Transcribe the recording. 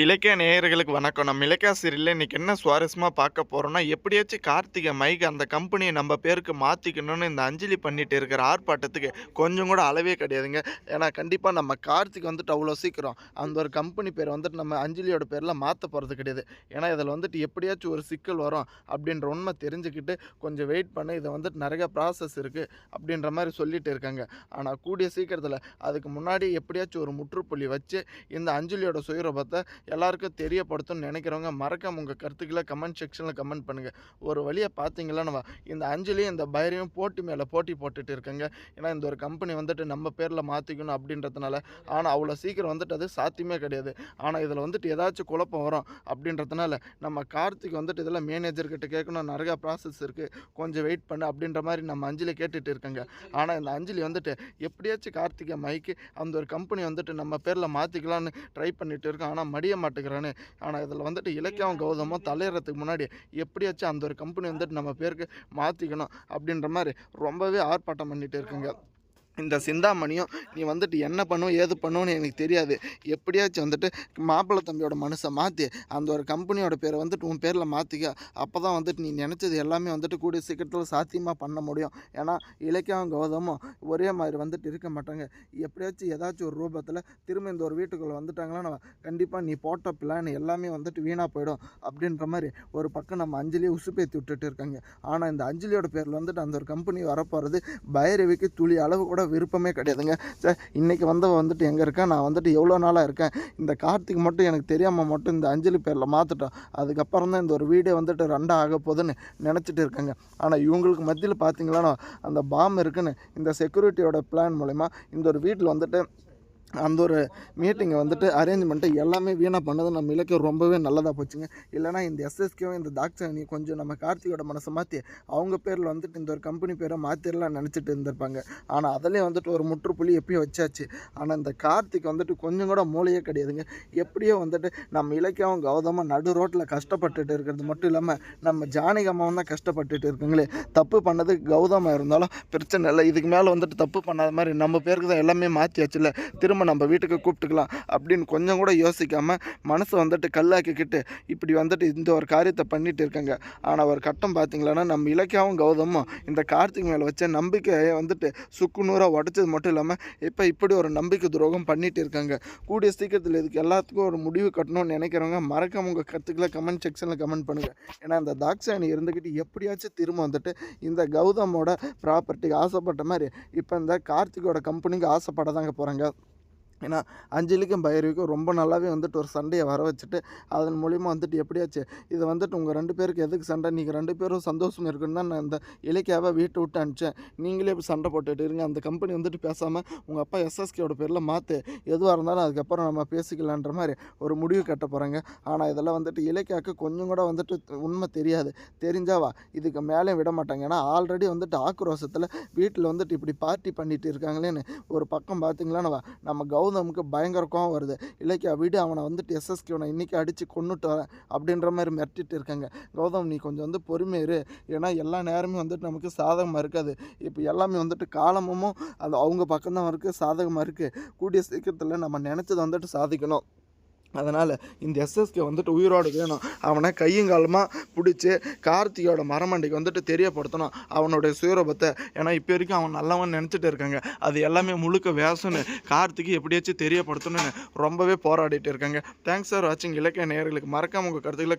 இலக்கிய நேயர்களுக்கு வணக்கம். நம்ம இலக்கிய சீரியலில் இன்றைக்கி என்ன சுவாரஸ்யமாக பார்க்க போகிறோம்னா எப்படியாச்சும் கார்த்திகை மைக் அந்த கம்பெனியை நம்ம பேருக்கு மாற்றிக்கணும்னு இந்த அஞ்சலி பண்ணிட்டு இருக்கிற ஆர்ப்பாட்டத்துக்கு கொஞ்சம் கூட அளவே கிடையாதுங்க. ஏன்னா கண்டிப்பாக நம்ம கார்த்திக் வந்துட்டு அவ்வளோ சீக்கிரம் அந்த ஒரு கம்பெனி பேரை வந்துட்டு நம்ம அஞ்சலியோட பேரில் மாற்ற போகிறது கிடையாது. ஏன்னா இதில் வந்துட்டு எப்படியாச்சும் ஒரு சிக்கல் வரும் அப்படின்ற உண்மை தெரிஞ்சுக்கிட்டு கொஞ்சம் வெயிட் பண்ணி இதை வந்துட்டு நிறைய ப்ராசஸ் இருக்குது அப்படின்ற மாதிரி சொல்லிட்டு இருக்காங்க. ஆனால் கூடிய சீக்கிரத்தில் அதுக்கு முன்னாடி எப்படியாச்சும் ஒரு முற்றுப்புள்ளி வச்சு இந்த அஞ்சலியோட சுயரூபத்தை எல்லாருக்கும் தெரியப்படுத்தும்னு நினைக்கிறவங்க மறக்காம உங்கள் கருத்துக்களை கமெண்ட் செக்ஷனில் கமெண்ட் பண்ணுங்கள் ஒரு வழியை பார்த்தீங்களா நம்ம இந்த அஞ்சலியும் இந்த பைரையும் போட்டி மேலே போட்டி போட்டுட்டு இருக்கங்க. ஏன்னா இந்த ஒரு கம்பெனி வந்துட்டு நம்ம பேரில் மாற்றிக்கணும் அப்படின்றதுனால ஆனால் அவ்வளோ சீக்கிரம் வந்துட்டு அது சாத்தியமே கிடையாது. ஆனால் இதில் வந்துட்டு ஏதாச்சும் குழப்பம் வரும் அப்படின்றதுனால நம்ம கார்த்திக் வந்துட்டு இதில் மேனேஜர்கிட்ட கேட்கணும். நிறையா ப்ராசஸ் இருக்குது கொஞ்சம் வெயிட் பண்ணு அப்படின்ற மாதிரி நம்ம அஞ்சலி கேட்டுட்டு இருக்கங்க. ஆனால் இந்த அஞ்சலி வந்துட்டு எப்படியாச்சும் கார்த்திகை மைக்கு அந்த ஒரு கம்பெனி வந்துட்டு நம்ம பேரில் மாற்றிக்கலான்னு ட்ரை பண்ணிட்டு இருக்கோம். ஆனால் மடிய மாட்டேங்கிறான்னு ஆனால் இதில் வந்துட்டு இலக்கியம் கௌதமும் தலையறதுக்கு முன்னாடி எப்படியாச்சும் அந்த ஒரு கம்பெனி வந்துட்டு நம்ம பேருக்கு மாற்றிக்கணும் அப்படின்ற மாதிரி ரொம்பவே ஆர்ப்பாட்டம் பண்ணிட்டு இருக்குங்க. இந்த சிந்தாமணியும் நீ வந்துட்டு என்ன பண்ணும் ஏது பண்ணுன்னு எனக்கு தெரியாது. எப்படியாச்சும் வந்துட்டு மாப்பிள்ளை தம்பியோட மனசை மாற்றி அந்த ஒரு கம்பெனியோட பேரை வந்துட்டு உன் பேரில் மாற்றிக்க அப்போ தான் வந்துட்டு நீ நினச்சது எல்லாமே வந்துட்டு கூடிய சீக்கிரத்தில் சாத்தியமாக பண்ண முடியும். ஏன்னா இலக்கியம் கௌதமும் ஒரே மாதிரி வந்துட்டு இருக்க மாட்டாங்க. எப்படியாச்சும் ஏதாச்சும் ஒரு ரூபத்தில் திரும்ப இந்த ஒரு வீட்டுக்குள்ளே வந்துட்டாங்கன்னா கண்டிப்பாக நீ போட்ட பிளான் எல்லாமே வந்துட்டு வீணாக போயிடும் அப்படின்ற மாதிரி ஒரு பக்கம் நம்ம அஞ்சலியை உசுப்பேற்றி விட்டுட்டு இருக்காங்க. ஆனால் இந்த அஞ்சலியோட பேரில் வந்துட்டு அந்த ஒரு கம்பெனி வரப்போகிறது பைரவிக்கு துளி அளவு கூட விருப்பமே கிடையாதுங்க. சார் இன்றைக்கி வந்தவ வந்துட்டு எங்கே இருக்கேன் நான் வந்துட்டு எவ்வளோ நாளாக இருக்கேன்? இந்த கார்த்திக் மட்டும் எனக்கு தெரியாமல் மட்டும் இந்த அஞ்சலி பேரில் மாற்றிட்டோம் அதுக்கப்புறம் தான் இந்த ஒரு வீடே வந்துட்டு ரெண்டாக ஆக போகுதுன்னு நினச்சிட்டு இருக்காங்க. ஆனால் இவங்களுக்கு மத்தியில் பார்த்தீங்களா அந்த பாம் இருக்குன்னு இந்த செக்யூரிட்டியோட பிளான் மூலயமா இந்த ஒரு வீட்டில் வந்துட்டு அந்த ஒரு மீட்டிங்கை வந்துட்டு அரேஞ்ச்மெண்ட்டு எல்லாமே வீணாக பண்ணது நம்ம இலக்கியம் ரொம்பவே நல்லதாக போச்சுங்க. இல்லைனா இந்த எஸ்எஸ்கேவும் இந்த தாக்சானியும் கொஞ்சம் நம்ம கார்த்திகோட மனசை மாற்றி அவங்க பேரில் வந்துட்டு இந்த ஒரு கம்பெனி பேரை மாற்றிடலாம் நினச்சிட்டு இருந்திருப்பாங்க. ஆனால் அதிலே வந்துட்டு ஒரு முற்றுப்புள்ளி எப்பயோ வச்சாச்சு. ஆனால் இந்த கார்த்திக் வந்துட்டு கொஞ்சம் கூட மூளையே கிடையாதுங்க. எப்படியோ வந்துட்டு நம்ம இலக்கியாவும் கௌதமாக நடு ரோட்டில் கஷ்டப்பட்டுட்டு இருக்கிறது மட்டும் இல்லாமல் நம்ம ஜானகம்மாவும் தான் கஷ்டப்பட்டுட்டு இருக்குங்களே. தப்பு பண்ணது கௌதமாக இருந்தாலும் பிரச்சனை இல்லை. இதுக்கு மேலே வந்துட்டு தப்பு பண்ணாத மாதிரி நம்ம பேருக்கு தான் எல்லாமே மாற்றியாச்சுல திரும்ப நம்ம வீட்டுக்கு கூப்பிட்டுக்கலாம் அப்படின்னு கொஞ்சம் கூட யோசிக்காமல் மனசை வந்துட்டு கல்லாக்கிக்கிட்டு இப்படி வந்துட்டு இந்த ஒரு காரியத்தை பண்ணிட்டு இருக்காங்க. ஆனால் ஒரு கட்டம் பார்த்தீங்களன்னா நம்ம இலக்கியாவும் கௌதமும் இந்த கார்த்திக் மேலே வச்ச நம்பிக்கையை வந்துட்டு சுக்குநூறாக உடச்சது மட்டும் இல்லாமல் இப்போ இப்படி ஒரு நம்பிக்கை துரோகம் பண்ணிட்டு இருக்காங்க. கூடிய சீக்கிரத்தில் இதுக்கு எல்லாத்துக்கும் ஒரு முடிவு கட்டணும்னு நினைக்கிறவங்க மறக்காம உங்கள் கருத்துக்களை கமெண்ட் செக்ஷனில் கமெண்ட் பண்ணுங்கள் ஏன்னா இந்த தாக்ஷாயணி இருந்துக்கிட்டு எப்படியாச்சும் திரும்ப வந்துட்டு இந்த கௌதமோட ப்ராப்பர்ட்டிக்கு ஆசைப்பட்ட மாதிரி இப்போ இந்த கார்த்திகோட கம்பெனிக்கு ஆசைப்பட தாங்க போகிறாங்க ஏன்னா அஞ்சலிக்கும் பைரவிக்கும் ரொம்ப நல்லாவே வந்துட்டு ஒரு சண்டையை வர வச்சுட்டு அதன் மூலிமா வந்துட்டு எப்படியாச்சு இது வந்துட்டு உங்கள் ரெண்டு பேருக்கு எதுக்கு சண்டை? நீங்கள் ரெண்டு பேரும் சந்தோஷம் இருக்குன்னு தான் நான் இந்த இலக்கியாவை வீட்டை விட்டு அனுப்பிச்சேன். நீங்களே இப்போ சண்டை போட்டுட்டு இருங்க. அந்த கம்பெனி வந்துட்டு பேசாமல் உங்கள் அப்பா எஸ்எஸ்கேயோட பேரில் மாற்று எதுவாக இருந்தாலும் அதுக்கப்புறம் நம்ம பேசிக்கலான்ற மாதிரி ஒரு முடிவு கட்ட போகிறாங்க ஆனால் இதெல்லாம் வந்துட்டு இலக்கியாவுக்கு கொஞ்சம் கூட வந்துட்டு உண்மை தெரியாது. தெரிஞ்சாவா இதுக்கு மேலே விட மாட்டாங்க. ஏன்னா ஆல்ரெடி வந்துட்டு ஆக்ரோஷத்தில் வீட்டில் வந்துட்டு இப்படி பார்ட்டி பண்ணிட்டு இருக்காங்களேன்னு ஒரு பக்கம் பார்த்தீங்களா நம்ம கௌதமுக்கு பயங்கர கோவம் வருது. இலக்கியா விடு அவனை வந்துட்டு எஸ்எஸ்கே அவனை இன்றைக்கி அடித்து கொண்டுட்டு வரேன் அப்படின்ற மாதிரி மிரட்டிட்டு இருக்காங்க. கௌதம் நீ கொஞ்சம் வந்து பொறுமையிரு இரு. ஏன்னா எல்லா நேரமும் வந்துட்டு நமக்கு சாதகமாக இருக்காது. இப்போ எல்லாமே வந்துட்டு காலமும் அது அவங்க பக்கம்தான் இருக்குது சாதகமாக இருக்குது கூடிய சீக்கிரத்தில் நம்ம நினச்சதை வந்துட்டு சாதிக்கணும். அதனால் இந்த எஸ்எஸ்கே வந்துட்டு உயிரோடு வேணும். அவனை கையுங்காலமாக பிடிச்சி கார்த்திகோட மரமண்டைக்கு வந்துட்டு தெரியப்படுத்தணும். அவனுடைய சுயரூபத்தை. ஏன்னா இப்போ வரைக்கும் அவன் நல்லவன் நினச்சிட்டு இருக்காங்க. அது எல்லாமே முழுக்க வேசம்னு கார்த்திக்கு எப்படியாச்சும் தெரியப்படுத்தணும்னு ரொம்பவே போராடிட்டு இருக்காங்க. தேங்க்ஸ் சார் வாட்சிங் இலக்கிய நேர்களுக்கு மறக்காம உங்கள் கருத்துக்களை